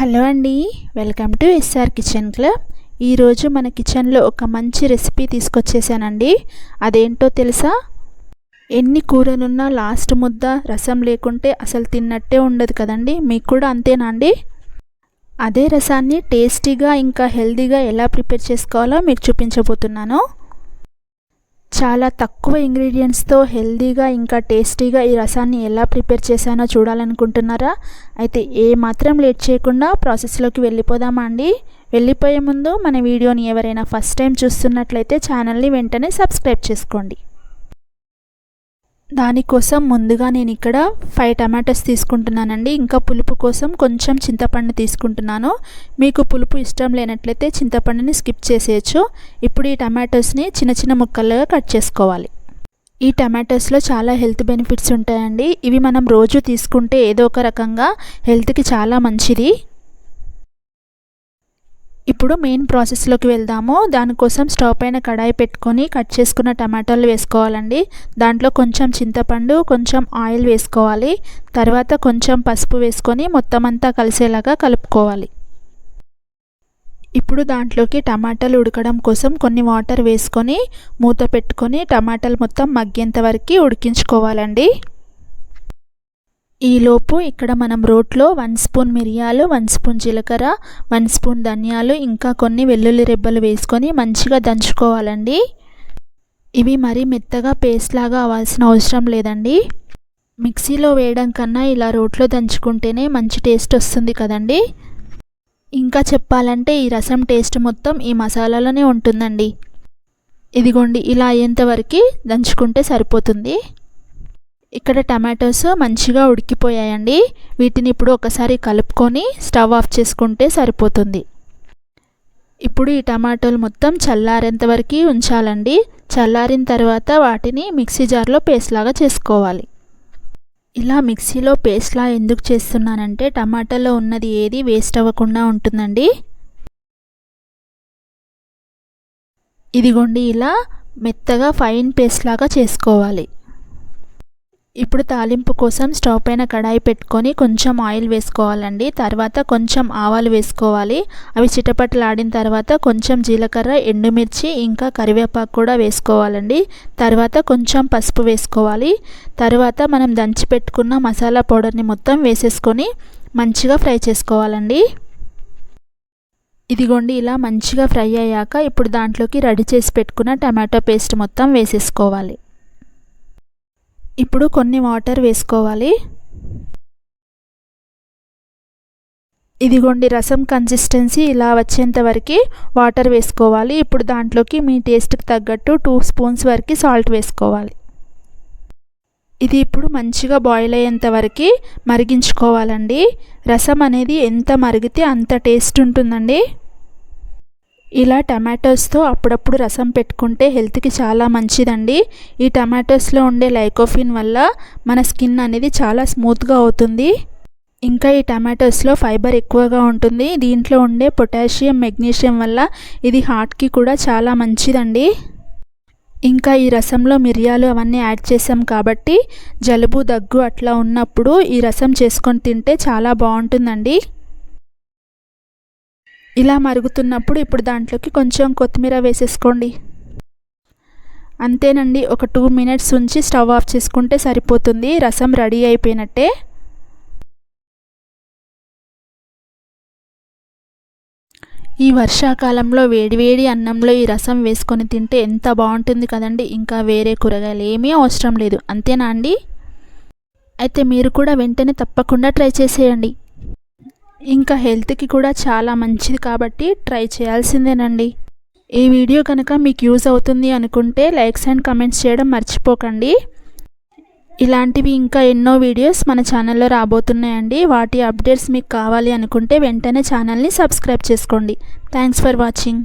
Hello అండి welcome to S R kitchen club. ఈరోజు మన కిచెన్లో ఒక మంచి రెసిపీ తీసుకొచ్చేసానండి. అదేంటో తెలుసా? ఎన్ని కూరలున్నా లాస్ట్ ముద్ద రసం లేకుంటే అసలు తిన్నట్టే ఉండదు కదండి. మీకు కూడా అంతేనా అండి? అదే రసాన్ని టేస్టీగా ఇంకా హెల్తీగా ఎలా ప్రిపేర్ చేసుకోవాలో మీకు చూపించబోతున్నాను. చాలా తక్కువ ఇంగ్రీడియంట్స్తో హెల్తీగా ఇంకా టేస్టీగా ఈ రసాన్ని ఎలా ప్రిపేర్ చేశానో చూడాలనుకుంటున్నారా? అయితే ఏ మాత్రం లేట్ చేయకుండా ప్రాసెస్లోకి వెళ్ళిపోదామా అండి? వెళ్ళిపోయే ముందు మన వీడియోని ఎవరైనా ఫస్ట్ టైం చూస్తున్నట్లయితే ఛానల్ని వెంటనే సబ్స్క్రైబ్ చేసుకోండి. దానికోసం ముందుగా నేను ఇక్కడ ఫైవ్ టమాటోస్ తీసుకుంటున్నానండి. ఇంకా పులుపు కోసం కొంచెం చింతపండు తీసుకుంటున్నాను. మీకు పులుపు ఇష్టం లేనట్లయితే చింతపండుని స్కిప్ చేసేయచ్చు. ఇప్పుడు ఈ టమాటోస్ని చిన్న చిన్న ముక్కలుగా కట్ చేసుకోవాలి. ఈ టమాటోస్లో చాలా హెల్త్ బెనిఫిట్స్ ఉంటాయండి. ఇవి మనం రోజు తీసుకుంటే ఏదో ఒక రకంగా హెల్త్కి చాలా మంచిది. ఇప్పుడు మెయిన్ ప్రాసెస్లోకి వెళ్దాము. దానికోసం స్టవ్ పైన కడాయి పెట్టుకొని కట్ చేసుకున్న టమాటాలు వేసుకోవాలండి. దాంట్లో కొంచెం చింతపండు కొంచెం ఆయిల్ వేసుకోవాలి. తర్వాత కొంచెం పసుపు వేసుకొని మొత్తం అంతా కలిసేలాగా కలుపుకోవాలి. ఇప్పుడు దాంట్లోకి టమాటాలు ఉడకడం కోసం కొన్ని వాటర్ వేసుకొని మూత పెట్టుకొని టమాటాలు మొత్తం మగ్గేంత వరకు ఉడికించుకోవాలండి. ఈలోపు ఇక్కడ మనం రోట్లో వన్ స్పూన్ మిరియాలు వన్ స్పూన్ జీలకర్ర వన్ స్పూన్ ధనియాలు ఇంకా కొన్ని వెల్లుల్లి రెబ్బలు వేసుకొని మంచిగా దంచుకోవాలండి. ఇవి మరీ మెత్తగా పేస్ట్ లాగా అవ్వాల్సిన అవసరం లేదండి. మిక్సీలో వేయడం కన్నా ఇలా రోట్లో దంచుకుంటేనే మంచి టేస్ట్ వస్తుంది కదండి. ఇంకా చెప్పాలంటే ఈ రసం టేస్ట్ మొత్తం ఈ మసాలాలోనే ఉంటుందండి. ఇదిగోండి ఇలా అయ్యేంతవరకు దంచుకుంటే సరిపోతుంది. ఇక్కడ టమాటోస్ మంచిగా ఉడికిపోయాయండి. వీటిని ఇప్పుడు ఒకసారి కలుపుకొని స్టవ్ ఆఫ్ చేసుకుంటే సరిపోతుంది. ఇప్పుడు ఈ టమాటోలు మొత్తం చల్లారేంత వరకు ఉంచాలండి. చల్లారిన తర్వాత వాటిని మిక్సీ జార్లో పేస్ట్ లాగా చేసుకోవాలి. ఇలా మిక్సీలో పేస్ట్లా ఎందుకు చేస్తున్నానంటే టమాటాలో ఉన్నది ఏది వేస్ట్ అవ్వకుండా ఉంటుందండి. ఇదిగోండి ఇలా మెత్తగా ఫైన్ పేస్ట్ లాగా చేసుకోవాలి. ఇప్పుడు తాలింపు కోసం స్టవ్ పైన కడాయి పెట్టుకొని కొంచెం ఆయిల్ వేసుకోవాలండి. తర్వాత కొంచెం ఆవాలు వేసుకోవాలి. అవి చిటపటలాడిన తర్వాత కొంచెం జీలకర్ర ఎండుమిర్చి ఇంకా కరివేపాకు కూడా వేసుకోవాలండి. తర్వాత కొంచెం పసుపు వేసుకోవాలి. తర్వాత మనం దంచి పెట్టుకున్న మసాలా పౌడర్ని మొత్తం వేసేసుకొని మంచిగా ఫ్రై చేసుకోవాలండి. ఇదిగోండి ఇలా మంచిగా ఫ్రై అయ్యాక ఇప్పుడు దాంట్లోకి రెడీ చేసి పెట్టుకున్న టమాటో పేస్ట్ మొత్తం వేసేసుకోవాలి. ఇప్పుడు కొన్ని వాటర్ వేసుకోవాలి. ఇదిగోండి రసం కన్సిస్టెన్సీ ఇలా వచ్చేంత వరకు వాటర్ వేసుకోవాలి. ఇప్పుడు దాంట్లోకి మీ టేస్ట్కి తగ్గట్టు టూ స్పూన్స్ వరకు సాల్ట్ వేసుకోవాలి. ఇది ఇప్పుడు మంచిగా బాయిల్ అయ్యేంత వరకు మరిగించుకోవాలండి. రసం అనేది ఎంత మరిగితే అంత టేస్ట్ ఉంటుందండి. ఇలా టమాటోస్తో అప్పుడప్పుడు రసం పెట్టుకుంటే హెల్త్కి చాలా మంచిదండి. ఈ టమాటోస్లో ఉండే లైకోఫిన్ వల్ల మన స్కిన్ అనేది చాలా స్మూత్గా అవుతుంది. ఇంకా ఈ టమాటోస్లో ఫైబర్ ఎక్కువగా ఉంటుంది. దీంట్లో ఉండే పొటాషియం మెగ్నీషియం వల్ల ఇది హార్ట్కి కూడా చాలా మంచిదండి. ఇంకా ఈ రసంలో మిరియాలు అవన్నీ యాడ్ చేసాం కాబట్టి జలుబు దగ్గు అట్లా ఉన్నప్పుడు ఈ రసం చేసుకొని తింటే చాలా బాగుంటుందండి. ఇలా మరుగుతున్నప్పుడు ఇప్పుడు దాంట్లోకి కొంచెం కొత్తిమీర వేసేసుకోండి. అంతేనండి ఒక టూ మినిట్స్ ఉంచి స్టవ్ ఆఫ్ చేసుకుంటే సరిపోతుంది. రసం రెడీ అయిపోయినట్టే. ఈ వర్షాకాలంలో వేడివేడి అన్నంలో ఈ రసం వేసుకొని తింటే ఎంత బాగుంటుంది కదండి. ఇంకా వేరే కూరగాయలు ఏమీ అవసరం లేదు. అంతేనా అండి? అయితే మీరు కూడా వెంటనే తప్పకుండా ట్రై చేసేయండి. ఇంకా హెల్త్కి కూడా చాలా మంచిది కాబట్టి ట్రై చేయాల్సిందేనండి. ఈ వీడియో కనుక మీకు యూజ్ అవుతుంది అనుకుంటే లైక్స్ అండ్ కమెంట్స్ చేయడం మర్చిపోకండి. ఇలాంటివి ఇంకా ఎన్నో వీడియోస్ మన ఛానల్లో రాబోతున్నాయండి. వాటి అప్డేట్స్ మీకు కావాలి అనుకుంటే వెంటనే ఛానల్ని సబ్స్క్రైబ్ చేసుకోండి. Thanks for watching.